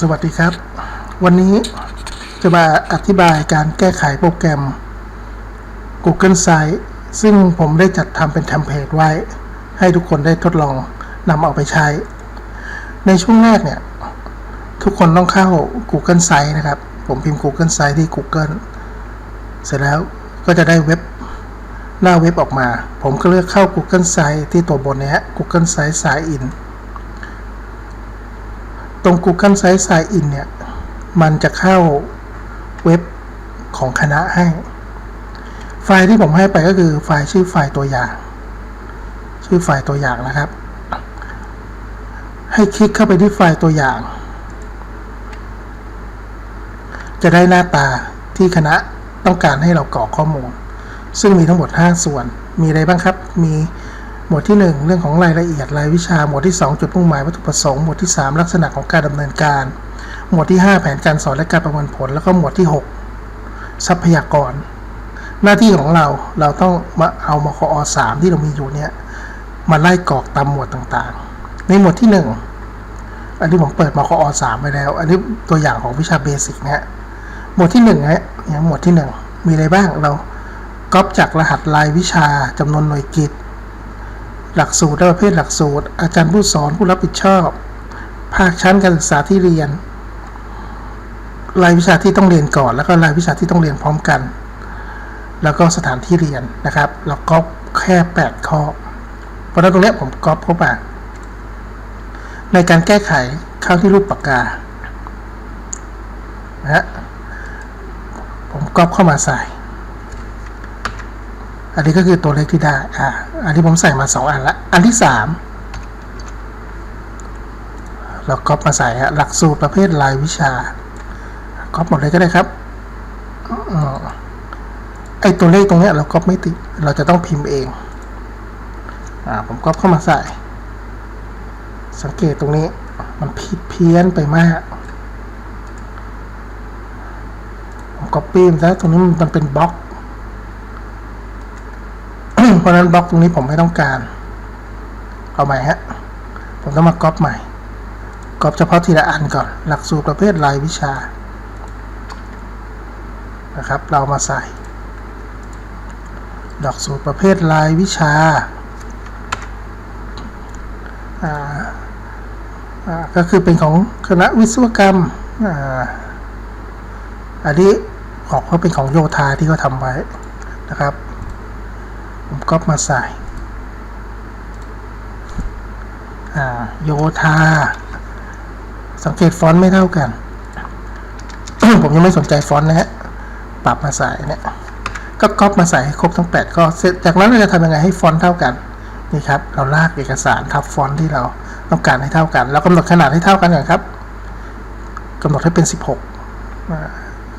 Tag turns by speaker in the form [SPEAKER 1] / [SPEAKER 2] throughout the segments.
[SPEAKER 1] สวัสดีครับ วันนี้จะมาอธิบายการแก้ไขโปรแกรม Google Site ซึ่งผมได้จัดทำเป็นเทมเพลตไว้ ให้ทุกคนได้ทดลองนำเอาไปใช้ ในช่วงแรกเนี่ย ทุกคนต้องเข้า Google Site นะครับ ผมพิมพ์ Google Site ที่ Google เสร็จแล้วก็จะได้เว็บหน้าเว็บออกมา ผมก็เลือกเข้า Google Site ที่ตัวบนนี้ Google Site Sign In ตรง Google Site Sign In เนี่ย มันจะเข้าเว็บของคณะให้ ไฟล์ที่ผมให้ไปก็คือไฟล์ชื่อไฟล์ตัวอย่าง ชื่อไฟล์ตัวอย่างนะครับ ให้คลิกเข้าไปที่ไฟล์ตัวอย่าง จะได้หน้าตาที่คณะต้องการให้เรากรอกข้อมูล ซึ่งมีทั้งหมด 5 ส่วน มีอะไรบ้างครับ มี หมวดที่ 1 เรื่องของรายละเอียดรายวิชาหมวดที่ 2 จุดมุ่งหมายวัตถุประสงค์หมวดที่ 3 ลักษณะของการดำเนินการ หมวดที่ 5 แผนการสอนและการประเมินผล แล้วก็หมวดที่ 6 ทรัพยากร หน้าที่ของเราเราต้องมาเอามคอ3ที่เรามีอยู่เนี่ยมาไล่กรอกตามหมวดต่างๆ ในหมวดที่ 1 อันนี้ผมเปิดมคอ3ไปแล้ว อันนี้ตัวอย่างของวิชาเบสิกนะฮะหมวดที่1ฮะเนี่ยหมวดที่ 1 มีอะไรบ้างเราก๊อปจากรหัสรายวิชาจำนวนหน่วยกิจ หลักสูตรและประเภทหลักสูตร อาจารย์ผู้สอนผู้รับผิดชอบ ภาคชั้นการศึกษาที่เรียน รายวิชาที่ต้องเรียนก่อน แล้วก็รายวิชาที่ต้องเรียนพร้อมกัน แล้วก็สถานที่เรียนนะครับเราก๊อปแค่ 8 ข้อ เพราะฉะนั้นตรงนี้ผมก๊อปเข้ามาในการแก้ไขเข้าที่รูปปากกานะฮะผมก๊อปเข้ามาใส่ อันนี้ก็คือตัวเลขที่ได้ อ่า อันที่ผมใส่มาสองอันละ อันที่สามเราก๊อปมาใส่ฮะหลักสูตรประเภทรายวิชา ก๊อปหมดเลยก็ได้ครับอืมไอตัวเลขตรงนี้เราก๊อปไม่ติด เราจะต้องพิมพ์เอง อ่า ผมก๊อปเข้ามาใส่ สังเกตตรงนี้ มันผิดเพี้ยนไปมาก ผมก๊อปปี้มันซะตรงนี้มันเป็นบล็อก ราะนั้นบล็อกตรงนี้ผมไม่ต้องการ เอาใหม่ฮะ ผมต้องมาก๊อปใหม่ก๊อปเฉพาะทีละอันก่อน หลักสูตรประเภทรายวิชา นะครับ เรามาใส่ หลักสูตรประเภทรายวิชาอ่าาก็คือเป็นของคณะวิศวกรรมอ,อันนี้ออกว่าเป็นของโยธาที่เขาทำไว้นะครับ ผมก๊อปมาใส่อ่าโยธา สังเกตฟอนต์ไม่เท่ากัน ผมยังไม่สนใจฟอนต์นะฮะ ปรับมาใส่เนี่ย ก็ก๊อปมาใส่ให้ครบทั้ง8ข้อเสร็จ จากนั้นเราจะทำยังไงให้ฟอนต์เท่ากัน นี่ครับ เราลากเอกสารทับฟอนต์ที่เราต้องการให้เท่ากัน เรากำหนดขนาดให้เท่ากันก่อนครับกำหนดให้เป็น 16อ่า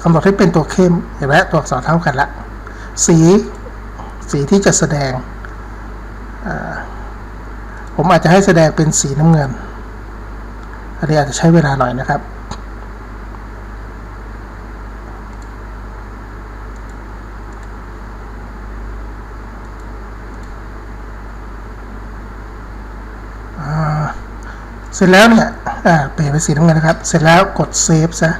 [SPEAKER 1] กำหนดให้เป็นตัวเข้ม เห็นไหมตัวอักษรเท่ากันละ สี สีที่จะแสดง ผมอาจจะให้แสดงเป็นสีน้ำเงิน อันนี้อาจจะใช้เวลาหน่อยนะครับเสร็จแล้วเนี่ยเปลี่ยนเป็นสีน้ำเงินนะครับ เสร็จแล้วกดเซฟซะ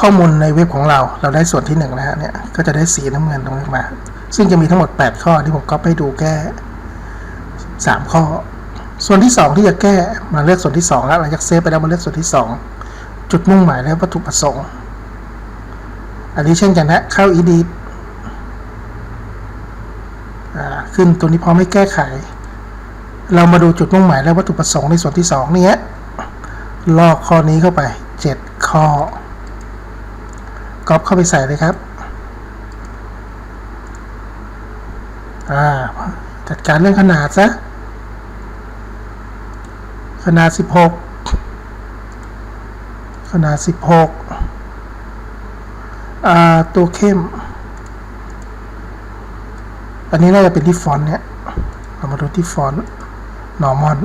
[SPEAKER 1] ข้อมูลในเว็บของเราเราได้ส่วนที่หนึ่งนะฮะเนี่ยก็จะได้สีน้ำเงินตรงนี้มา ซึ่งจะมีทั้งหมด 8 ข้อที่ผมก็ไปดูแก้ 3 ข้อ ส่วนที่ 2 ที่จะแก้มาเลือกส่วนที่2แล้วหลังจากเซฟไปแล้วมาเลือกส่วนที่ 2 จุดมุ่งหมายและวัตถุประสงค์ อันนี้เช่นกันนะเข้า edit ขึ้นตัวนี้พร้อมให้แก้ไข เรามาดูจุดมุ่งหมายและวัตถุประสงค์ในส่วนที่ 2 นี่ลอกข้อนี้เข้าไป 7 ข้อ ก๊อปเข้าไปใส่เลยครับ อ่า จัดการเรื่องขนาดซะ ขนาด 16 ขนาด 16 อ่า ตัวเข้ม อันนี้น่าจะเป็นที่ฟอนต์เนี่ย เรามาดูที่ฟอนต์ normal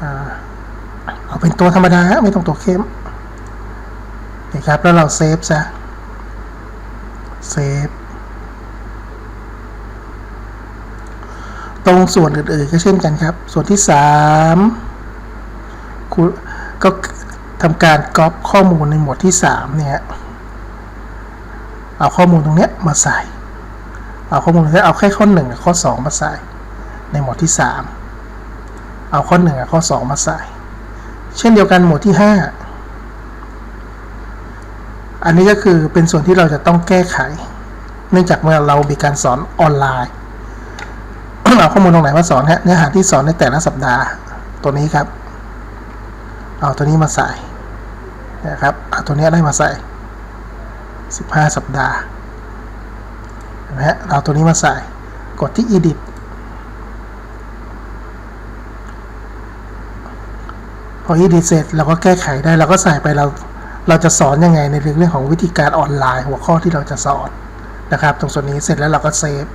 [SPEAKER 1] อ่า เอาเป็นตัวธรรมดาฮะไม่ต้องตัวเข้ม นี่ครับ แล้วเราเซฟซะ เซฟ ตรงส่วนอื่นๆก็เช่นกันครับ ส่วนที่สามคุณก็ทำการก๊อปข้อมูลในหมวดที่สามเนี่ย เอาข้อมูลตรงเนี้ยมาใส่ เอาข้อมูลตรงนี้เอาแค่ข้อหนึ่งกับข้อสองมาใส่ ในหมวดที่สามเอาข้อหนึ่งกับข้อสองมาใส่ เช่นเดียวกันหมวดที่ห้า อันนี้ก็คือเป็นส่วนที่เราจะต้องแก้ไข เนื่องจากเมื่อเรามีการสอนออนไลน์เอาข้อมูลตรงไหนมาสอนฮะเนื้อหาที่สอนในแต่ละสัปดาห์ตัวนี้ครับ เอาตัวนี้มาใส่นะครับเอาตัวนี้ได้มาใส่ 15 สัปดาห์เห็นไหมฮะเอาตัวนี้มาใส่กดที่ edit พอ edit เสร็จเราก็แก้ไขได้เราก็ใส่ไปเรา เราจะสอนยังไงในเรื่องของวิธีการออนไลน์ หัวข้อที่เราจะสอนนะครับ ตรงส่วนนี้เสร็จแล้วเราก็เซฟ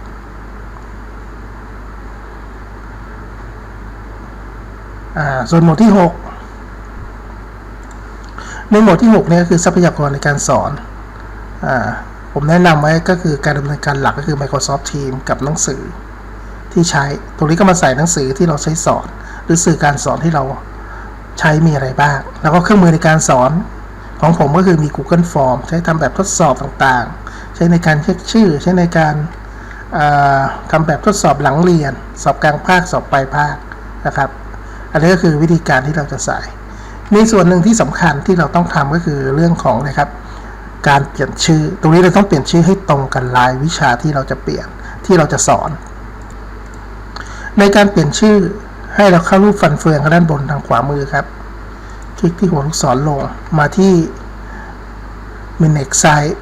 [SPEAKER 1] อ่าส่วนหมวดที่ 6 ในหมวดที่6เนี่ยก็คือทรัพยากรในการสอนอ่าผมแนะนำไว้ก็คือการดำเนินการหลักก็คือ Microsoft Teams กับหนังสือที่ใช้ ตรงนี้ก็มาใส่หนังสือที่เราใช้สอน หรือสื่อการสอนที่เราใช้มีอะไรบ้าง แล้วก็เครื่องมือในการสอน ของผมก็คือมี Google Form ใช้ทำแบบทดสอบต่างๆ ใช้ในการเช็คชื่อ ใช้ในการาทำแบบทดสอบหลังเรียน สอบกลางภาคสอบปลายภาคนะครับ อันนี้ก็คือวิธีการที่เราจะใส่ มีส่วนหนึ่งที่สำคัญที่เราต้องทำก็คือเรื่องของนะครับ การเปลี่ยนชื่อ ตรงนี้เราต้องเปลี่ยนชื่อให้ตรงกันรายวิชาที่เราจะเปลี่ยนที่เราจะสอน ในการเปลี่ยนชื่อให้เราเข้ารูปฟันเฟืองด้านบนทางขวามือครับ คลิกที่หัวลูกศรลงมาที่ Minix Site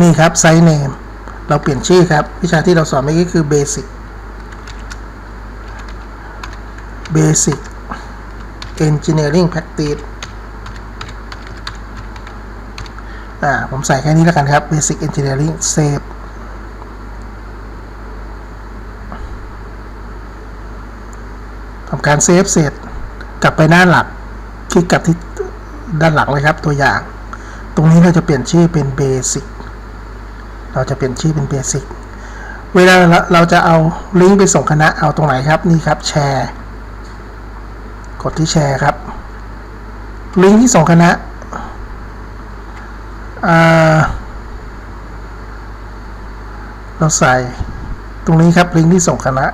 [SPEAKER 1] นี่ครับ Site Name เราเปลี่ยนชื่อครับ วิชาที่เราสอนเมื่อกี้คือ Basic Basic Engineering Practice อ่า ผมใส่แค่นี้แล้วกันครับ Basic Engineering Save ทำการเซฟเสร็จ กลับไปหน้าหลักคลิกกลับที่ด้านหลังเลยครับ ตัวอย่าง ตรงนี้เราจะเปลี่ยนชื่อเป็น Basic เราจะเปลี่ยนชื่อเป็น Basic เวลาเราจะเอาลิงก์ไปส่งคณะเอาตรงไหนครับนี่ครับแชร์กดที่แชร์ครับลิงก์ที่ส่งคณะเราใส่ตรงนี้ครับลิงก์ที่ส่งคณะ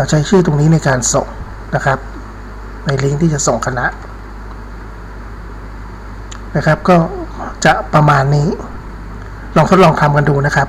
[SPEAKER 1] เราใช้ชื่อตรงนี้ในการส่งนะครับ ในลิงก์ที่จะส่งคณะนะครับ ก็จะประมาณนี้ ลองทดลองทำกันดูนะครับ